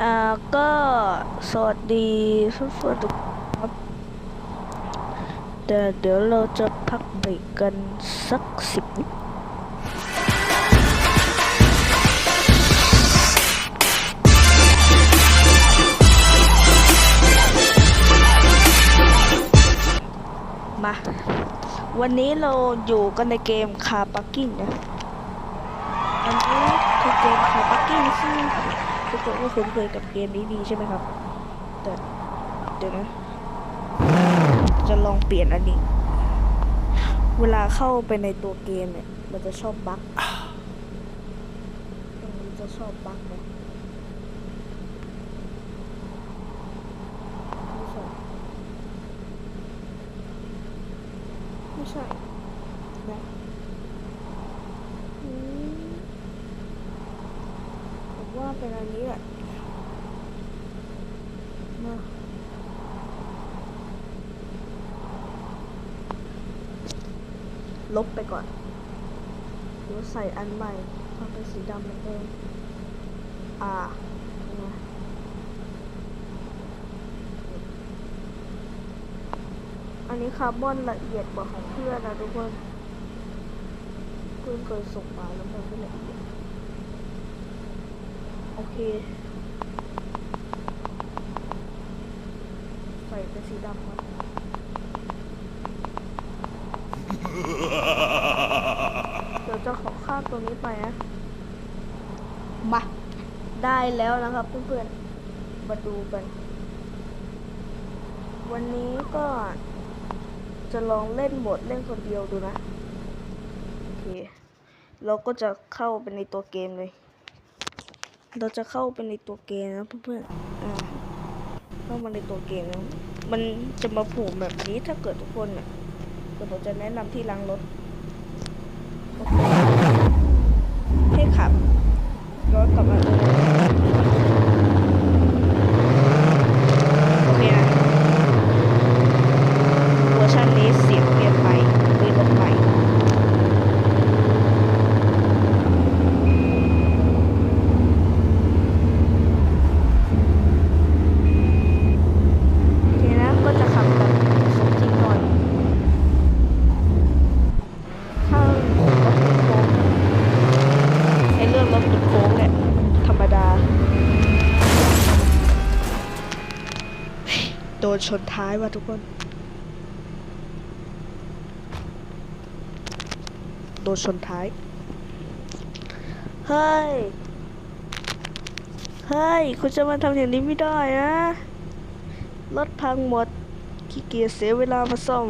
อ่าก็สวัสดีทุกคนทุกคนครับแต่เดี๋ยวเราจะพักเบรกกันสักสิบวิมา วันนี้เราอยู่กันในเกมคาปักกิ้งนะ อันนี้คือเกมคาปักกิ้งซึ่ง ทุกคนก็คุ้นเคยกับเกมนี้ดีใช่ไหมครับ แต่เดี๋ยวนะ จะลองเปลี่ยนอันนี้ เวลาเข้าไปในตัวเกมเนี่ย มันจะชอบบั๊กตรงนี้จะชอบบั๊กนะไม่ใช่ ไม่ใช่นะอืมผม ว่าเป็นอันนี้แหละมาลบไปก่อนเดี๋ยวใส่อันใหม่ทำเป็นสีดำเหมือนเดิมอ่าอันนี้คาร์บอนละเอียดกว่าของเพื่อนนะทุกคนเพื่อนเคยส่งมาแล้วมันไม่ละเอียด โอเค ใส่เป็นสีดำครับเดี๋ยวจะขอข้ามตัวนี้ไปนะ มา ได้แล้วนะครับเพื่อนๆ มาดูกัน วันนี้ก็จะลองเล่นโหมดเล่นคนเดียวดูนะ โอเค เราก็จะเข้าไปในตัวเกมเลย เราจะเข้าไปในตัวเกมนะเพื่อนๆอ่าเข้ามาในตัวเกมแล้วมันจะมาผูกแบบนี้ถ้าเกิดทุกคนอะเดี๋ยวผมจะแนะนำที่ล้างรถ ให้ขับรถกลับมาเลยโอเคนะเวอร์ชันนี้เสียงเปลี่ยนไปมีรถใหม่ โอเคนะก็จะขับแบบสมจริงหน่อย ถ้ารถติดโค้ง ไอเรื่องรถติดโค้งเนี่ยธรรมดา โดนชนท้ายว่ะทุกคน โดนชนท้าย เฮ้ย เฮ้ย คุณจะมาทำอย่างนี้ไม่ได้นะ รถพังหมดขี้เกียจเสียเวลามาซ่อม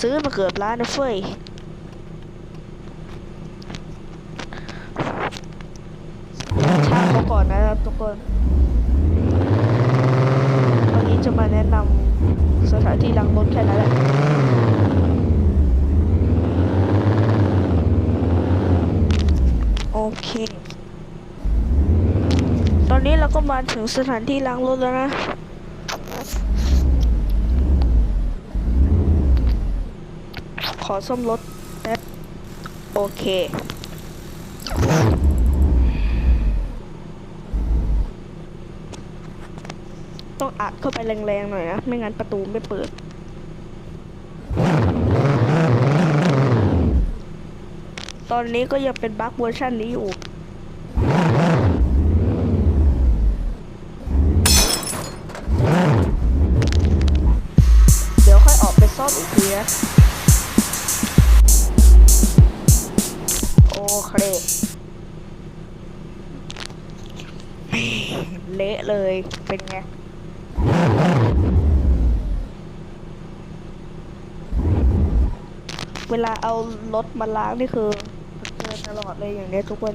ซื้อมาเกือบล้านนะเฟ้ย ช่างเขา ก่อนนะครับทุกคน วันนี้จะมาแนะนำสถานที่ล้างรถแค่นั้นแหละโอเค ตอนนี้เราก็มาถึงสถานที่ล้างรถแล้วนะขอซ่อมรถแป๊บโอเค ต้องอัดเข้าไปแรงๆหน่อยนะ ไม่งั้นประตูไม่เปิด ตอนนี้ก็ยังเป็นบั๊กเวอร์ชันนี้อยู่เดี๋ยวค่อยออกไปซ่อมอีกทีนะโอเคเละเลยเป็นไง เวลาเอารถมาล้างนี่คือเจอตลอดเลยอย่างเนี้ยทุกคน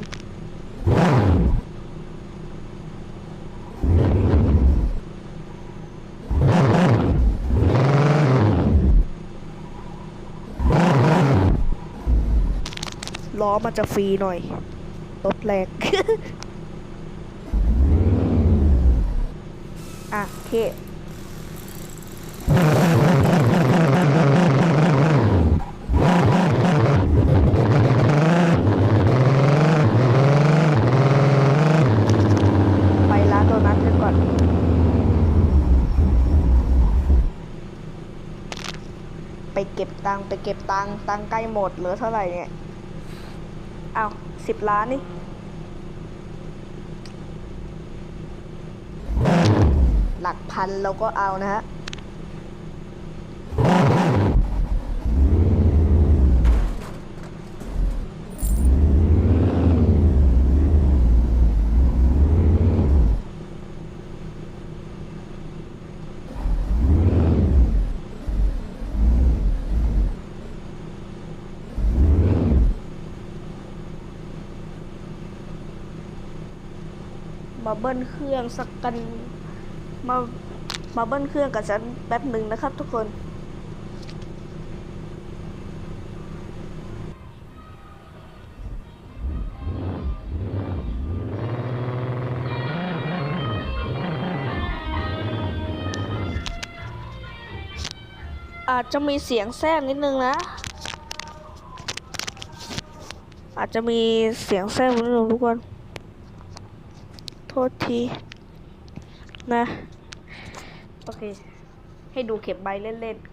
ล้อมันจะฟรีหน่อยรถแรง อะเคไปเก็บตังไปเก็บตังตังใกล้หมดเหลือเท่าไหร่เนี่ย เอาสิบล้านนี่ หลักพันเราก็เอานะฮะมาเบิ้ลเครื่องสักกัน มามาเบิ้ลเครื่องกับฉันแป๊บหนึ่งนะครับทุกคน อาจจะมีเสียงแทรกนิดนึงนะ อาจจะมีเสียงแทรกนิดนึงทุกคน โทษที นะ โอเค ให้ดูเข็มใบเล่นๆ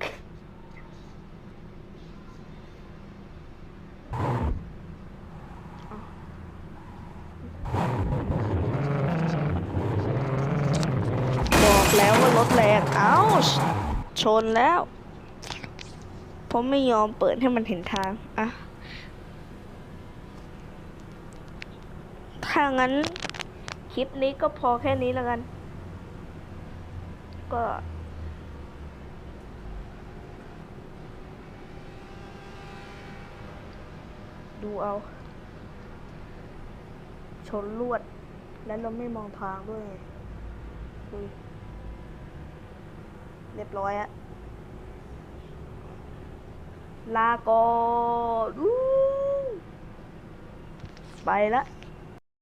บอกแล้วว่ารถแรง เอ้า ชนแล้ว ผมไม่ยอมเปิดให้มันเห็นทาง อะ ถ้างั้น คลิปนี้ก็พอแค่นี้แล้วกัน ก็ดูเอา ชนลวด แล้วเราไม่มองทางด้วยดูเรียบร้อยอะลาก่อนอู้ไปละ